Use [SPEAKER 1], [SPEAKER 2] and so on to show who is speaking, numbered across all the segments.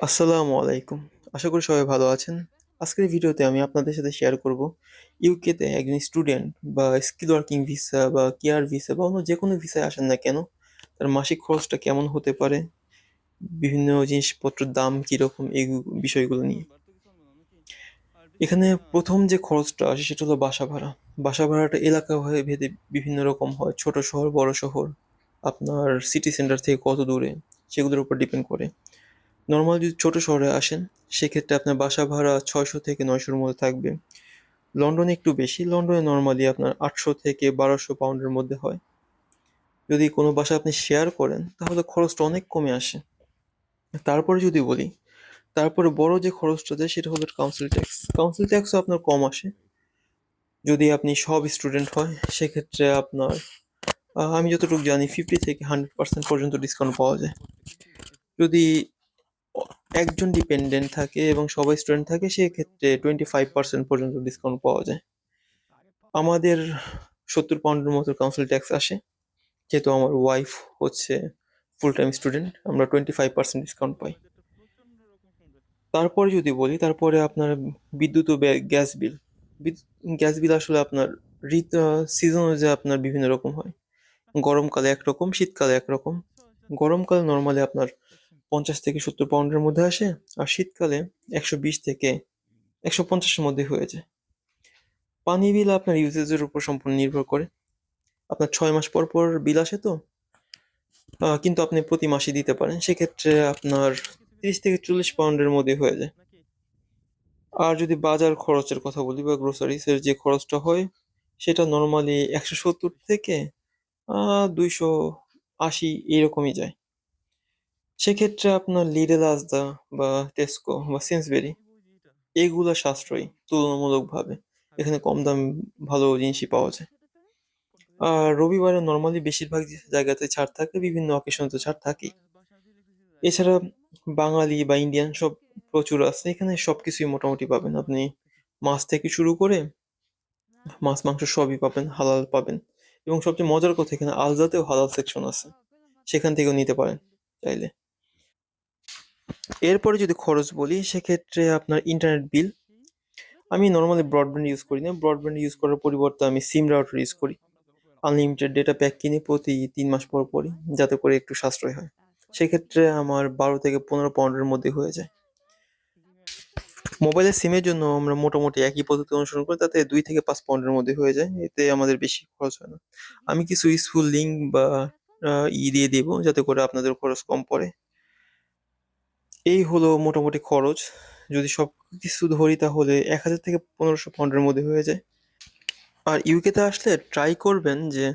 [SPEAKER 1] আসসালামু আলাইকুম। আশা করি সবাই ভালো আছেন। আজকের ভিডিওতে আমি আপনাদের সাথে শেয়ার করব ইউকেতে একজন স্টুডেন্ট বা স্কিল ওয়ার্কিং ভিসা বা কেয়ার ভিসা বা অন্য যে কোনো ভিসায় আসেন না কেন, তার মাসিক খরচটা কেমন হতে পারে, বিভিন্ন জিনিসপত্রের দাম কীরকম এই বিষয়গুলো নিয়ে। এখানে প্রথম যে খরচটা আসে সেটা হলো বাসা ভাড়া। বাসা ভাড়াটা এলাকা হয়ে ভেদে বিভিন্ন রকম হয়। ছোট শহর, বড় শহর, আপনার সিটি সেন্টার থেকে কত দূরে, সেগুলোর উপর ডিপেন্ড করে। নর্মাল যদি ছোটো শহরে আসেন, সেক্ষেত্রে আপনার বাসা ভাড়া ছয়শো থেকে নয়শোর মধ্যে থাকবে। লন্ডনে একটু বেশি, লন্ডনে নর্মালি আপনার আটশো থেকে বারোশো পাউন্ডের মধ্যে হয়। যদি কোনো বাসা আপনি শেয়ার করেন, তাহলে খরচটা অনেক কমে আসে। তারপরে যদি বলি, তারপরে বড় যে খরচটা যায়, সেটা হলো কাউন্সিল ট্যাক্স কাউন্সিল ট্যাক্সও আপনার কম আসে। যদি আপনি সব স্টুডেন্ট হয়, সেক্ষেত্রে আপনার আমি যতটুকু জানি ফিফটি থেকে হান্ড্রেড পার্সেন্ট পর্যন্ত ডিসকাউন্ট পাওয়া যায়। যদি একজন ডিপেন্ডেন্ট থাকে এবং সবাই স্টুডেন্ট থাকে, সেক্ষেত্রে টোয়েন্টি ফাইভ পার্সেন্ট পর্যন্ত ডিসকাউন্ট পাওয়া যায়। আমাদের সত্তর পাউন্ডের মতো কাউন্সিল ট্যাক্স আসে, যেহেতু আমার ওয়াইফ হচ্ছে ফুল টাইম স্টুডেন্ট আমরা টোয়েন্টি ফাইভ পার্সেন্ট ডিসকাউন্ট পাই। তারপরে যদি বলি, তারপরে আপনার বিদ্যুৎ ও গ্যাস বিল গ্যাস বিল আসলে আপনার ঋতু সিজন অনুযায়ী আপনার বিভিন্ন রকম হয়। গরমকালে একরকম, শীতকালে একরকম। গরমকালে নর্মালি আপনার পঞ্চাশ থেকে সত্তর পাউন্ডের মধ্যে আসে আর শীতকালে একশো বিশ থেকে একশো পঞ্চাশের মধ্যে হয়ে যায়। পানি বিল আপনার ইউজেজের উপর সম্পূর্ণ নির্ভর করে। আপনার ছয় মাস পর পর বিল আসে তো কিন্তু আপনি প্রতি মাসে দিতে পারেন। সেক্ষেত্রে আপনার তিরিশ থেকে চল্লিশ পাউন্ডের মধ্যে হয়ে যায়। আর যদি বাজার খরচের কথা বলি বা গ্রোসারিসের যে খরচটা হয়, সেটা নর্মালি একশো সত্তর থেকে দুইশো আশি এরকমই যায়। সেক্ষেত্রে আপনার লিডেল আজদা বা টেস্কো বা সেন্সবেরি এগুলো সাশ্রয়ী, তুলনামূলকভাবে। এখানে কম দাম ভালো জিনিসই পাওয়া যায়। আর রবিবারে নর্মালি বেশিরভাগ জায়গাতে ছাড় থাকে, বিভিন্ন অকেশনে তো ছাড় থাকেই। এছাড়া বাঙালি বা ইন্ডিয়ান সব প্রচুর আছে, এখানে সবকিছুই মোটামুটি পাবেন। আপনি মাছ থেকে শুরু করে মাছ, মাংস সবই পাবেন, হালাল পাবেন। এবং সবচেয়ে মজার কথা, এখানে আলজাতেও হালাল সেকশন আছে। সেখান থেকেও নিতে পারেন চাইলে। এরপরে যদি খরচ বলি, সেক্ষেত্রে আপনার ইন্টারনেট বিল আমি নর্মালি ব্রডব্যান্ড ইউজ করি না। ব্রডব্যান্ড ইউজ করার পরিবর্তে আমি সিম রাউটার ইউজ করি। আনলিমিটেড ডেটা প্যাক কিনি প্রতি তিন মাস পর পরই, যাতে করে একটু সাশ্রয় হয়। সেক্ষেত্রে আমার বারো থেকে পনেরো পাউন্ডের মধ্যে হয়ে যায়। মোবাইলের সিমের জন্য আমরা মোটামুটি একই পদ্ধতি অনুসরণ করি, তাতে দুই থেকে পাঁচ পাউন্ডের মধ্যে হয়ে যায়। এতে আমাদের বেশি খরচ হয় না। আমি কিছু ইউজফুল লিঙ্ক বা ই দিয়ে দেবো, যাতে করে আপনাদের খরচ কম পড়ে। এই হলো মোটামুটি খরচ। যদি সব কিছু ধরি তাহলে এক হাজার থেকে পনেরোশো পাউন্ডের মধ্যে হয়ে যায়। আর ইউকেতে আসলে ট্রাই করবেন যে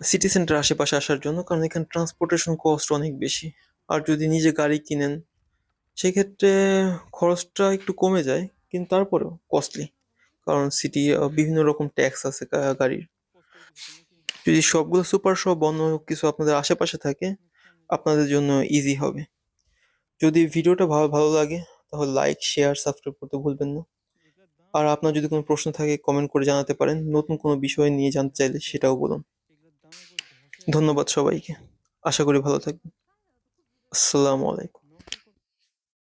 [SPEAKER 1] সিটি সেন্টার আশেপাশে আসার জন্য, কারণ এখানে ট্রান্সপোর্টেশন কস্ট অনেক বেশি। আর যদি নিজে গাড়ি কিনেন, সেক্ষেত্রে খরচটা একটু কমে যায়, কিন্তু তারপরেও কস্টলি কারণ সিটি বিভিন্ন রকম ট্যাক্স আছে গাড়ির। যদি সবগুলো সুপার শপ অন্য কিছু আপনাদের আশেপাশে থাকে, আপনাদের জন্য ইজি হবে। যদি ভিডিওটা ভালো ভালো লাগে, তাহলে লাইক শেয়ার সাবস্ক্রাইব করতে ভুলবেন না। আর আপনার যদি কোনো প্রশ্ন থাকে কমেন্ট করে জানাতে পারেন। নতুন কোনো বিষয় নিয়ে জানতে চাইলে সেটাও বলুন। ধন্যবাদ সবাইকে। আশা করি ভালো থাকবেন। আসসালামু আলাইকুম।